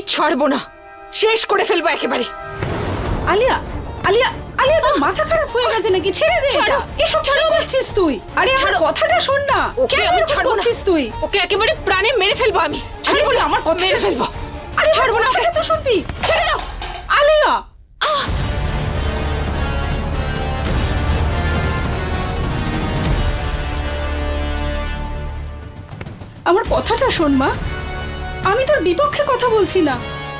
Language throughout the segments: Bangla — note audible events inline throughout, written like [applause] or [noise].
আমি ছাড়বো না। শেষ করে ফেলব একেবারে। আলিয়া আলিয়া আলিয়া তোর মাথা খারাপ হয়ে গেছে নাকি? ছেড়ে দে এটা। এসব করছিস তুই? আরে আমার কথাটা শোন না। কেন আমি ছাড়বো না। তুই? ওকে একেবারে প্রাণে মেরে ফেলব আমি। আমার কথা মেরে ফেলব। আরে ছাড়বো না তো শুনবি। ছেড়ে দাও। আলিয়া! আমার কথাটা শোন মা। আমি তোর বিপক্ষে কথা বলছি না।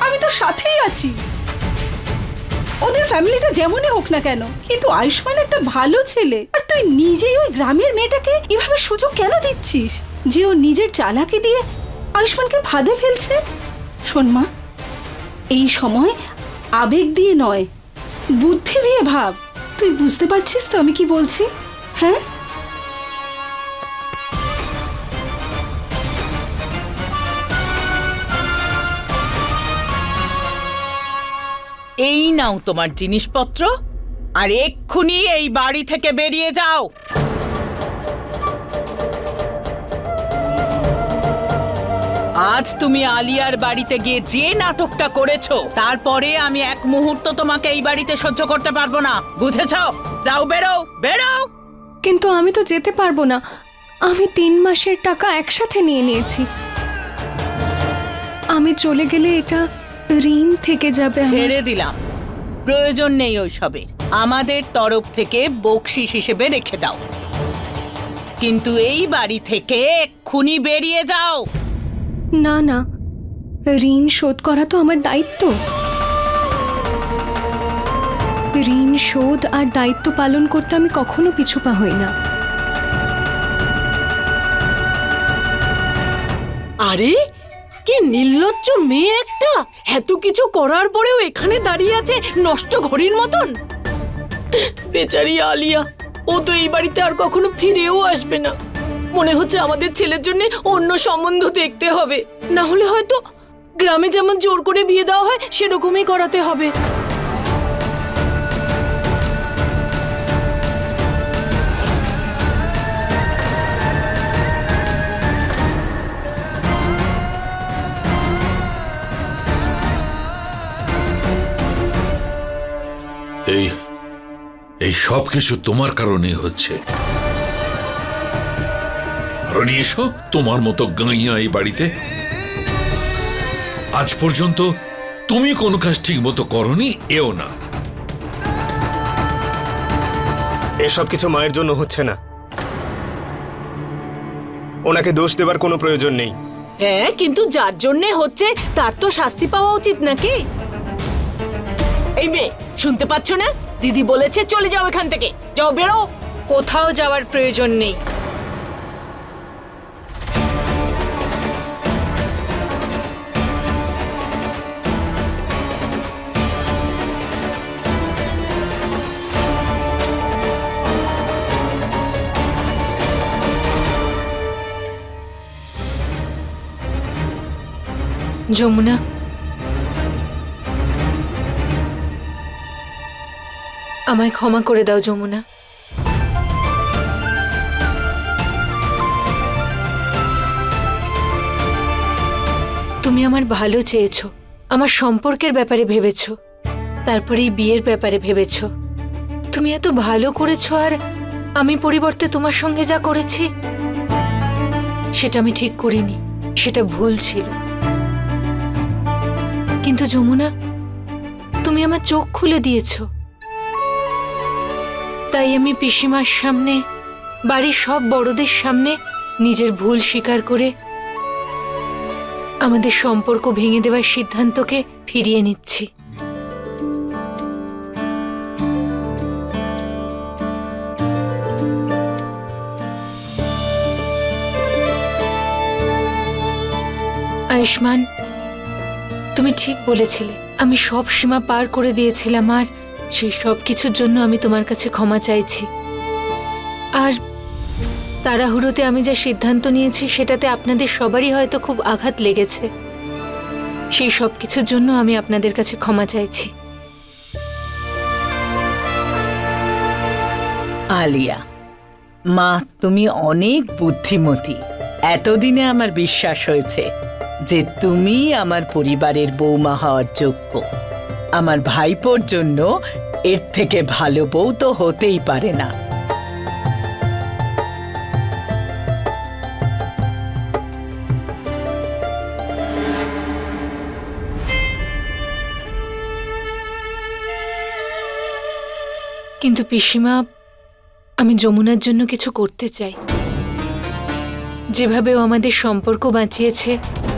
আমি তোর সাথেই আছি। ওদের ফ্যামিলিটা যেমনই হোক না কেন, কিন্তু আয়ুষ্মান একটা ভালো ছেলে। আর তুই নিজেই ওই গ্রামের মেয়েটাকে এভাবে সুযোগ কেন দিচ্ছিস? যে ও নিজের চালাকি দিয়ে আয়ুষ্মানকে ফাঁদে ফেলছে? শোন মা, এই সময় আবেগ দিয়ে নয়, বুদ্ধি দিয়ে ভাব। তুই বুঝতে পারছিস তো আমি কি বলছি? হ্যাঁ? এই নাও তোমার জিনিসপত্র, আর এক্ষুনি এই বাড়ি থেকে বেরিয়ে যাও। আজ তুমি আলিয়ার বাড়িতে গিয়ে যে নাটকটা করেছ তারপরে আমি এক মুহূর্ত তোমাকে এই বাড়িতে সহ্য করতে পারব না, বুঝেছ? যাও, বেরো বেরো! কিন্তু আমি তো যেতে পারব না। আমি তিন মাসের টাকা একসাথে নিয়ে নিয়েছি। আমি চলে গেলে এটা ঋণ থেকে যাবে আমার। ছেড়ে দিলাম। প্রয়োজন নেই ওইসবের। আমাদের তরফ থেকে বকশিস হিসেবে রেখে দাও। কিন্তু এই বাড়ি থেকে এক্ষুনি বেরিয়ে যাও। না না। ঋণ শোধ করা তো আমার দায়িত্ব। ঋণ শোধ আর দায়িত্ব পালন করতে আমি কখনো পিছুপা হই না। আরে কি নির্লজ্জ মেয়ে একটা। এত কিছু করার পরেও এখানে দাঁড়িয়ে আছে নষ্ট ঘড়ির মতন। বেচারি আলিয়া, ও তো এই বাড়িতে আর কখনো ফিরেও আসবে না। মনে হচ্ছে আমাদের ছেলের জন্য অন্য সম্বন্ধ দেখতে হবে। না হলে হয়তো গ্রামে যেমন জোর করে বিয়ে দেওয়া হয়, সেরকমই করাতে হবে। এই সব কিছু তোমার কারণে হচ্ছে। রনি এসো তোমার মতো গাইয়া এই বাড়িতে। আজ পর্যন্ত তুমি কোনো কাজ ঠিক মতো করনি এও না। এসব কিছু মায়ের জন্য হচ্ছে না। ওনাকে দোষ দেবার কোনো প্রয়োজন নেই। হ্যাঁ কিন্তু যার জন্যে হচ্ছে তার তো শাস্তি পাওয়া উচিত নাকি? এই মেয়ে শুনতে পাচ্ছ না? দিদি বলেছে চলে যাও এখান থেকে। যাও বেরো। কোথাও যাওয়ার প্রয়োজন নেই। যমুনা আমায় ক্ষমা করে দাও, যমুনা। তুমি আমার ভালো চেয়েছো, আমার সম্পর্কের ব্যাপারে ভেবেছো তারপরে বিয়ের ব্যাপারে ভেবেছো। তুমি এত ভালো করেছ আর আমি পরিবর্তে তোমার সঙ্গে যা করেছি, সেটা আমি ঠিক করিনি, সেটা ভুল ছিল। কিন্তু যমুনা, তুমি আমার চোখ খুলে দিয়েছ। তাই আমি পিসিমার সামনে, বাড়ির সব বড়দের সামনে নিজের ভুল স্বীকার করে আমাদের সম্পর্ক ভেঙে দেওয়ার সিদ্ধান্তকে ফিরিয়ে নিচ্ছি। আয়ুষ্মান, তুমি ঠিক বলেছিলে, আমি সব সীমা পার করে দিয়েছিলাম, আর সেই সব কিছুর জন্য আমি তোমার কাছে ক্ষমা চাইছি। আর তাড়াহুড়োতে আমি যা সিদ্ধান্ত নিয়েছি, সেটাতে আপনাদের সবারই হয়তো খুব আঘাত লেগেছে। সেই সব কিছুর জন্য আমি আপনাদের কাছে ক্ষমা চাইছি। আলিয়া, মা, তুমি অনেক বুদ্ধিমতী। এতদিনে আমার বিশ্বাস হয়েছে যে তুমি আমার পরিবারের বৌমা হওয়ার যোগ্য। আমার ভাইপোর জন্য এর থেকে ভালো বউ তো হতেই পারে না। কিন্তু পিসিমা, আমি যমুনার জন্য কিছু করতে চাই। যেভাবে ও আমাদের সম্পর্ক বাঁচিয়েছে,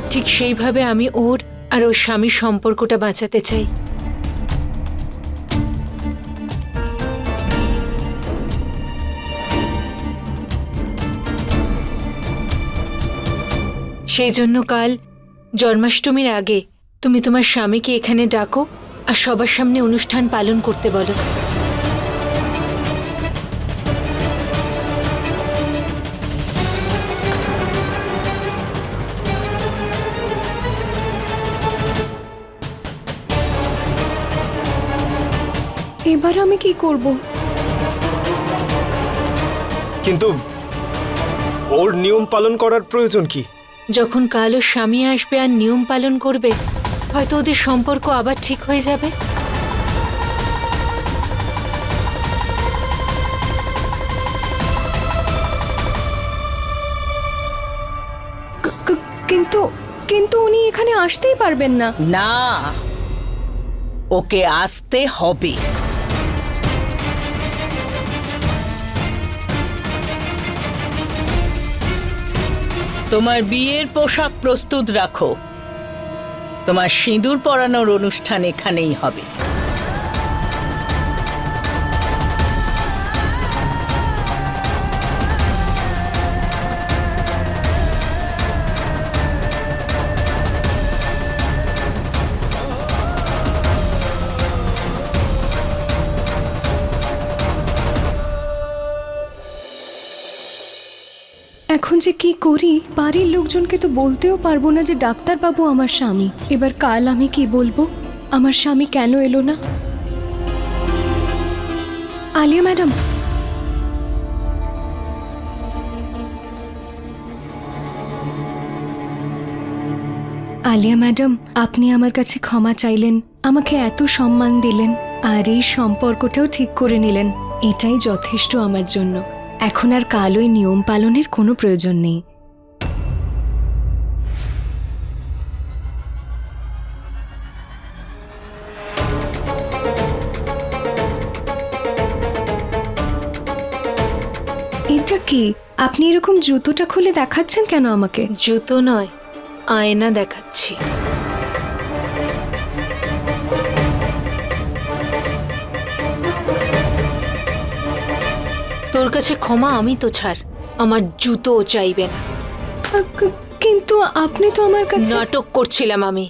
ঠিক সেইভাবে আমি ওর আর ওর স্বামীর সম্পর্কটা বাঁচাতে চাই। সেই জন্য কাল জন্মাষ্টমীর আগে তুমি তোমার স্বামীকে এখানে ডাকো আর সবার সামনে অনুষ্ঠান পালন করতে বলো। এবার আমি কি করব? কিন্তু ওর নিয়ম পালন করার প্রয়োজন কি? যখন কাল ওর স্বামী আসবে আর নিয়ম পালন করবে হয়তো ওদের সম্পর্ক আবার ঠিক হয়ে যাবে। কিন্তু কিন্তু উনি এখানে আসতেই পারবেন না। না ওকে আসতে হবে। তোমার বিয়ের পোশাক প্রস্তুত রাখো। তোমার সিঁদুর পরানোর অনুষ্ঠান এখানেই হবে। এখন যে কি করি? বাড়ির লোকজনকে তো বলতেও পারব না যে ডাক্তারবাবু আমার স্বামী। এবার কাল আমি কি বলব? আমার স্বামী কেন এলো না? আলিয়া ম্যাডাম। আলিয়া ম্যাডাম, আপনি আমার কাছে ক্ষমা চাইলেন, আমাকে এত সম্মান দিলেন, আর এই সম্পর্কটাও ঠিক করে নিলেন, এটাই যথেষ্ট আমার জন্য। এখন আর কাল ওই নিয়ম পালনের কোনো প্রয়োজন নেই। এটা কি? আপনি এরকম জুতোটা খুলে দেখাচ্ছেন কেন আমাকে? জুতো নয়, আয়না দেখাচ্ছি। তোর কাছে ক্ষমা আমি তো ছাড়। আমার জুতোও চাইবে না। কিন্তু আপনি তো আমার কাছে নাটক করছিলাম আমি।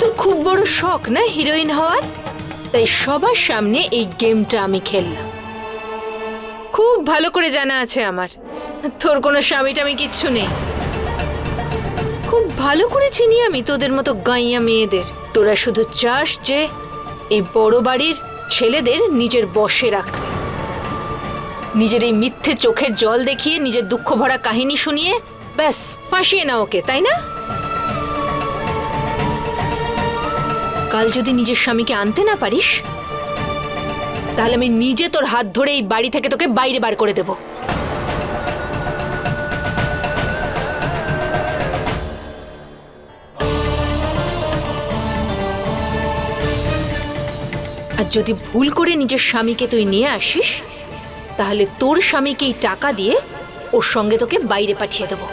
তোর খুব বড় শখ না হিরোইন হওয়ার? তাই সবার সামনে এই গেমটা আমি খেললাম। খুব ভালো করে জানা আছে আমার। তোর কোনো স্বামীটা আমি কিচ্ছু নেই। খুব ভালো করে চিনি আমি তোদের মতো গাইয়া মেয়েদের। তোরা শুধু চাস যে এই বড় বাড়ির ছেলেদের নিজের বশে রাখতে। নিজের এই মিথ্যে চোখের জল দেখিয়ে নিজের দুঃখ ভরা কাহিনী শুনিয়ে ব্যাস, ফাঁসিয়ে না ওকে, তাই না? কাল যদি নিজের স্বামীকে আনতে না পারিস, তাহলে আমি নিজে তোর হাত ধরে এই বাড়ি থেকে তোকে বাইরে বার করে দেব। আর যদি ভুল করে নিজের স্বামীকে তুই নিয়ে আসিস, তাহলে তোর স্বামীকে এই টাকা দিয়ে ওর সঙ্গে তোকে বাইরে পাঠিয়ে দেবো।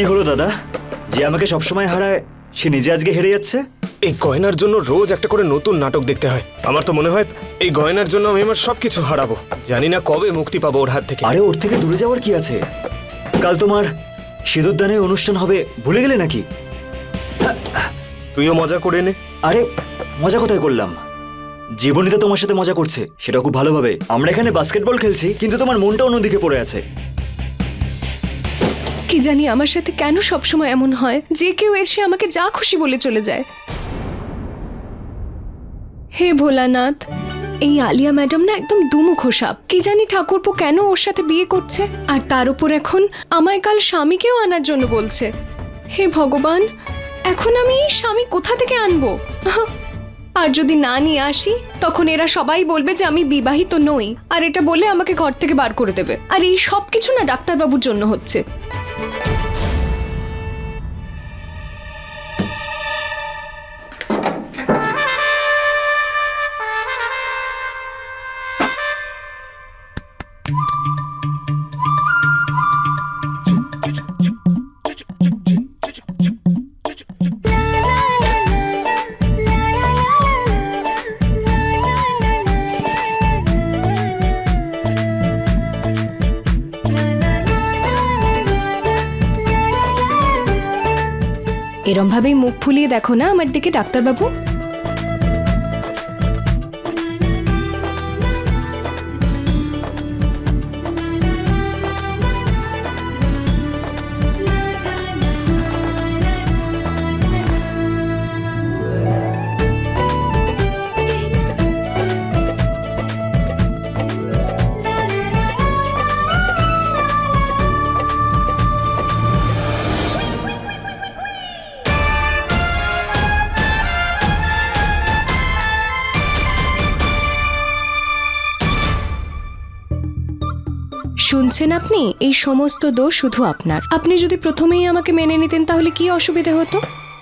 কি হলো দাদা? যে আমাকে সবসময় হারায় সে নিজে আজকে হেরে যাচ্ছে? এই গয়নার জন্য রোজ একটা করে নতুন নাটক দেখতে হয়। আমার তো মনে হয় এই গয়নার জন্য আমি আমার সবকিছু হারাবো। জানি না কবে মুক্তি পাবো ওর হাত থেকে। আরে ওর থেকে দূরে যাওয়ার কি আছে? কাল তোমার সিঁদুরদানের অনুষ্ঠান হবে ভুলে গেলে নাকি? তুইও মজা করে নে। আরে মজা কোথায় করলাম? জীবনীতে তোমার সাথে মজা করছে সেটা খুব ভালোভাবে। আমরা এখানে বাস্কেটবল খেলছি কিন্তু তোমার মনটা অন্যদিকে পড়ে আছে। কি জানি আমার সাথে কেন সবসময় এমন হয় যে কেউ এসে আমাকে যা খুশি বলে চলে যায়। হে ভোলানাথ, এই আলিয়া ম্যাডাম না একদম দুমুখো সাপ। কি জানি ঠাকুরপো কেন ওর সাথে বিয়ে করছে? আর তার উপর এখন আমায় কাল স্বামীকেও আনার জন্য বলছে। হে ভগবান, এখন আমি এই স্বামী কোথা থেকে আনব? আর যদি না নিয়ে আসি, তখন এরা সবাই বলবে যে আমি বিবাহিত নই। আর এটা বলে আমাকে ঘর থেকে বার করে দেবে। আর এই সব কিছু না ডাক্তারবাবুর জন্য হচ্ছে। এরম ভাবেই মুখ ফুলিয়ে দেখো না আমার দিকে ডাক্তারবাবু? শুনছেন আপনি? এই সমস্ত দোষ শুধু আপনার। আপনি যদি প্রথমেই আমাকে মেনে নিতেন তাহলে কি অসুবিধা হতো?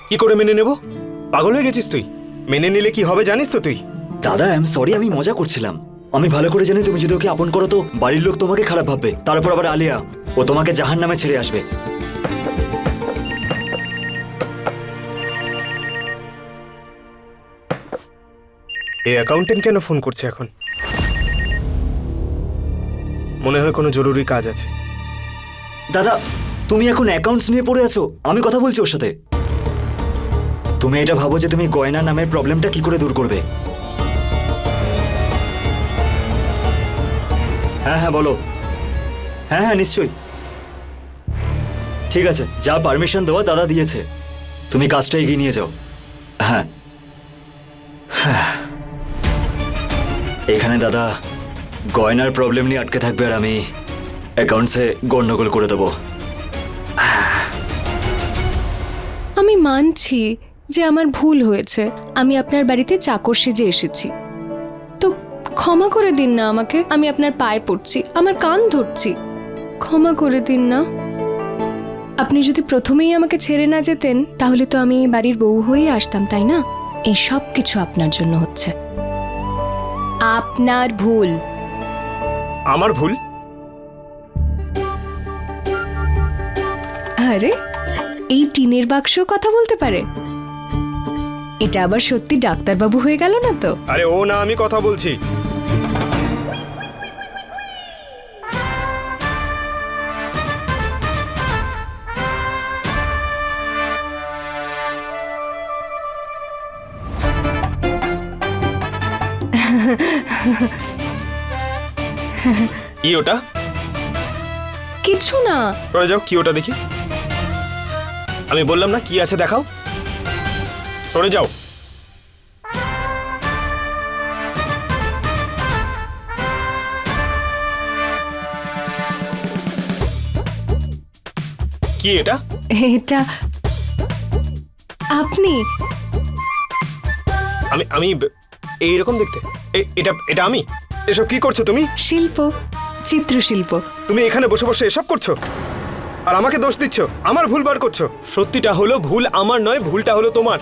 কি করে মেনে নেব? পাগল হয়ে গেছিস তুই। মেনে নিলে কি হবে জানিস তো তুই? দাদা আই এম সরি আমি মজা করছিলাম। আমি ভালো করে জানি তুমি যদি ওকে আপন করো তো বাড়ির লোক তোমাকে খারাপ ভাববে। তারপর আবার আলিয়া ও তোমাকে জাহান নামে ছেড়ে আসবে। এই অ্যাকাউন্টেন্ট কেন ফোন করছে এখন? মনে হয় কোনো জরুরি কাজ আছে। দাদা, তুমি এখন অ্যাকাউন্টস নিয়ে পড়ে আছো। আমি কথা বলছি ওর সাথে। তুমি এটা ভাবো যে তুমি গয়না নামের প্রবলেমটা কি করে দূর করবে। হ্যাঁ হ্যাঁ বলো। হ্যাঁ হ্যাঁ নিশ্চয়ই। ঠিক আছে, যা পারমিশন দেওয়া দাদা দিয়েছে। তুমি কাজটা এগিয়ে নিয়ে যাও। হ্যাঁ। হ্যাঁ। এখানে দাদা গয়নার প্রবলেম নিয়ে আটকে থাকবে আর আমি অ্যাকাউন্টসে গন্ডগোল করে দেবো। আমি মানছি যে আমার ভুল হয়েছে। আমি আপনার বাড়িতে চাকর সেজে এসেছি। তো ক্ষমা করে দিন না আমাকে। আমি আপনার পায়ে পড়ছি, আমার কান ধরছি। ক্ষমা করে দিন না। আপনি যদি প্রথমেই আমাকে ছেড়ে না যেতেন, তাহলে তো আমি বাড়ির বউ হয়েই আসতাম, তাই না? এই সব কিছু আপনার জন্য হচ্ছে। আপনার ভুল। আমার ভুল? আরে এই টিনের বাক্স কথা বলতে পারে। এটা আবার সত্যি ডাক্তারবাবু হয়ে গেল না তো? আরে ও না আমি কথা বলছি। [laughs] কি ওটা? কিছু না। সরে যাও কি ওটা দেখি। আমি বললাম না কি আছে দেখাও। সরে যাও। কি এটা? এটা আপনি? আমি আমি এইরকম দেখতে। এ- এটা এটা আমি? এসব কি করছ তুমি? শিল্প চিত্রশিল্প। তুমি এখানে বসে বসে এসব করছ? আর আমাকে দোষ দিচ্ছ? আমার ভুল বার করছ? সত্যিটা হলো ভুল আমার নয় ভুলটা হলো তোমার।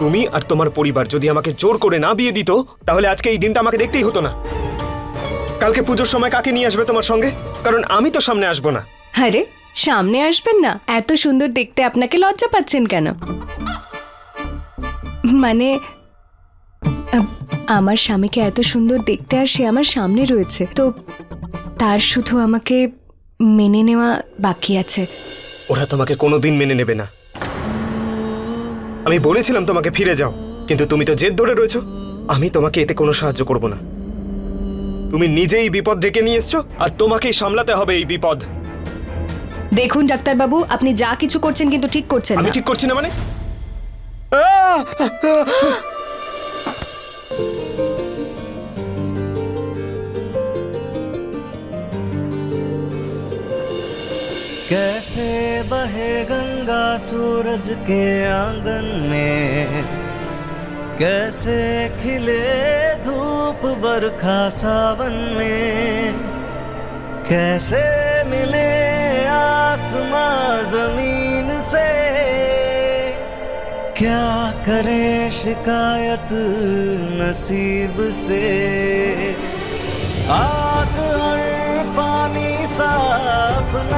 তুমি আর তোমার পরিবার যদি আমাকে জোর করে না বিয়ে দিত তাহলে আজকে এই দিনটা আমাকে দেখতেই হতো না। কালকে পুজোর সময় কাকে নিয়ে আসবে তোমার সঙ্গে? কারণ আমি তো সামনে আসব না। আরে সামনে আসবেন না? এত সুন্দর দেখতে আপনাকে লজ্জা পাচ্ছেন কেন? মানে আমার স্বামীকে এত সুন্দর দেখতে আর সে আমার সামনে রয়েছে। তো তার শুধু আমাকে মেনে নেওয়া বাকি আছে। ওরা তোমাকে কোনোদিন মেনে নেবে না। আমি বলেছিলাম তোমাকে ফিরে যাও কিন্তু তুমি তো জেদ ধরে রয়েছো। আমি তোমাকে এতে কোনো সাহায্য করব না। তুমি নিজেই বিপদ ডেকে নিয়ে এসছো আর তোমাকেই সামলাতে হবে এই বিপদ। দেখুন ডাক্তারবাবু আপনি যা কিছু করছেন কিন্তু ঠিক করছেন আমি না। ঠিক করছি না মানে? আহ! कैसे बहे गंगा सूरज के आँगन में? कैसे खिले धूप बरखा सावन में? कैसे मिले आसमां ज़मीन से? क्या करे शिकायत नसीब से? आग और पानी सा अपना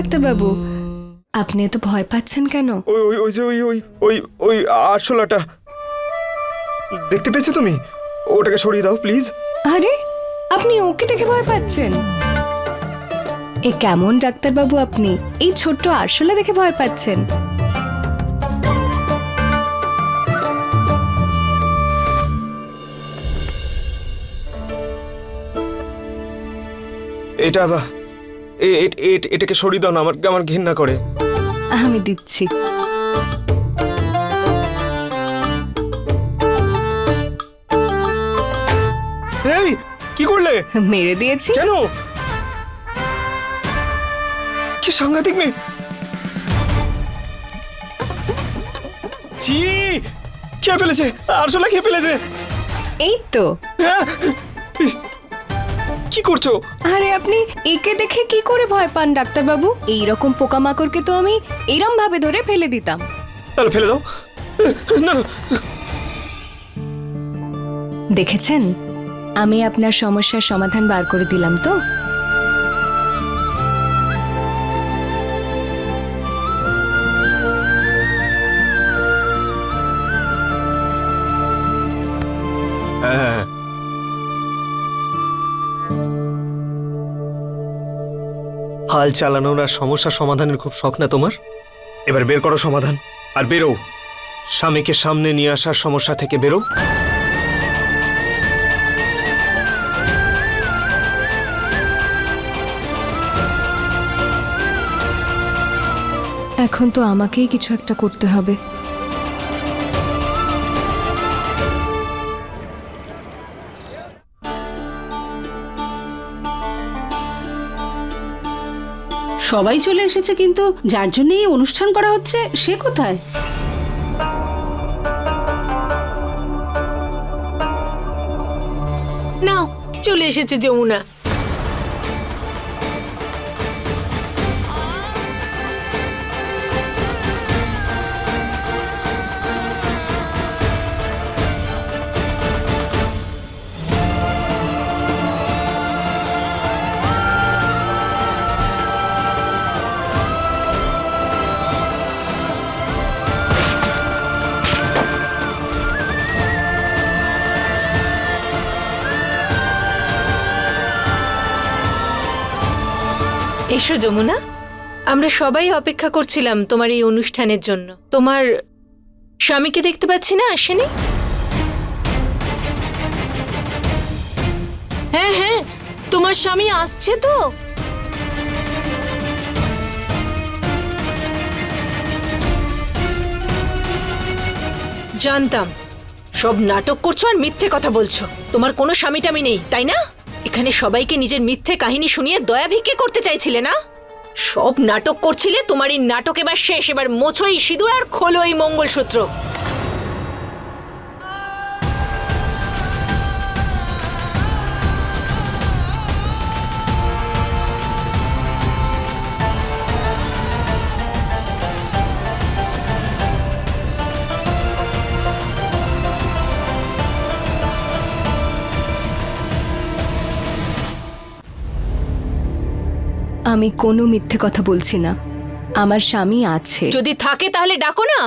ডাক্তারবাবু আপনি এত ভয় পাচ্ছেন কেন? ওই ওই ওই যে ওই ওই ওই ওই আরশোলাটা। দেখতে পেয়েছ তুমি? ওটাকে সরিয়ে দাও প্লিজ। আরে আপনি ওকে দেখে ভয় পাচ্ছেন? এ কেমন ডাক্তারবাবু আপনি? এই ছোট্ট আরশোলা দেখে ভয় পাচ্ছেন? এটা এটাকে সরিয়ে দাও না আমার আমার ঘৃণা করে। আমি দিচ্ছি। এই কি করলে? মেরে দিয়েছি। কেন? কি সাংঘাতিক মেয়ে? ছি খেয়ে ফেলেছে আরশোলা খেয়ে ফেলেছে। এই তো। হ্যাঁ? কি করছ? আরে আপনি একে দেখে কি করে ভয় পান ডাক্তার বাবু এই রকম পোকামাকড়কে তো আমি এরম ভাবে ধরে ফেলে দিতাম। তাহলে ফেলে দাও। না না। দেখেছেন? আমি আপনার সমস্যার সমাধান বার করে দিলাম তো? হাল চালানোর আর সমস্যা সমাধানের খুব শখ না তোমার? এবার বের করো সমাধান আর বেরো স্বামীকে সামনে নিয়ে আসার সমস্যা থেকে বেরো। এখন তো আমাকেই কিছু একটা করতে হবে। সবাই চলে এসেছে, কিন্তু যার জন্য এই অনুষ্ঠান করা হচ্ছে, সে কোথায়? নাও, চলে এসেছে যমুনা। এসো যমুনা। আমরা সবাই অপেক্ষা করছিলাম তোমার এই অনুষ্ঠানের জন্য। তোমার স্বামীকে দেখতে পাচ্ছি না, আসেনি? হ্যাঁ হ্যাঁ তোমার স্বামী আসছে তো। জানতাম, সব নাটক করছ আর মিথ্যে কথা বলছো। তোমার কোনো স্বামী টামি নেই, তাই না? এখানে সবাইকে নিজের মিথ্যে কাহিনী শুনিয়ে দয়া ভিক্ষে করতে চাইছিলে না? সব নাটক করছিলে, তোমার এই নাটক এবার শেষ। এবার মোছই সিঁদুর আর খোলো এই মঙ্গলসূত্র। আমি কোনো মিথ্যে কথা বলছি না। আমার স্বামী আছে। যদি থাকে তাহলে ডাকো না।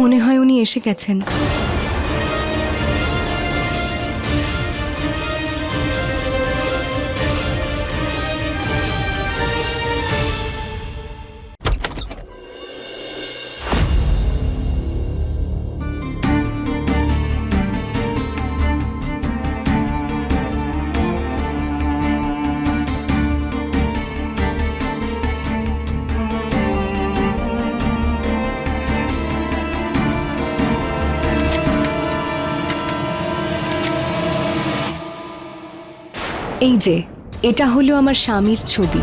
মনে হয় উনি এসে গেছেন। এই যে এটা হলো আমার স্বামীর ছবি।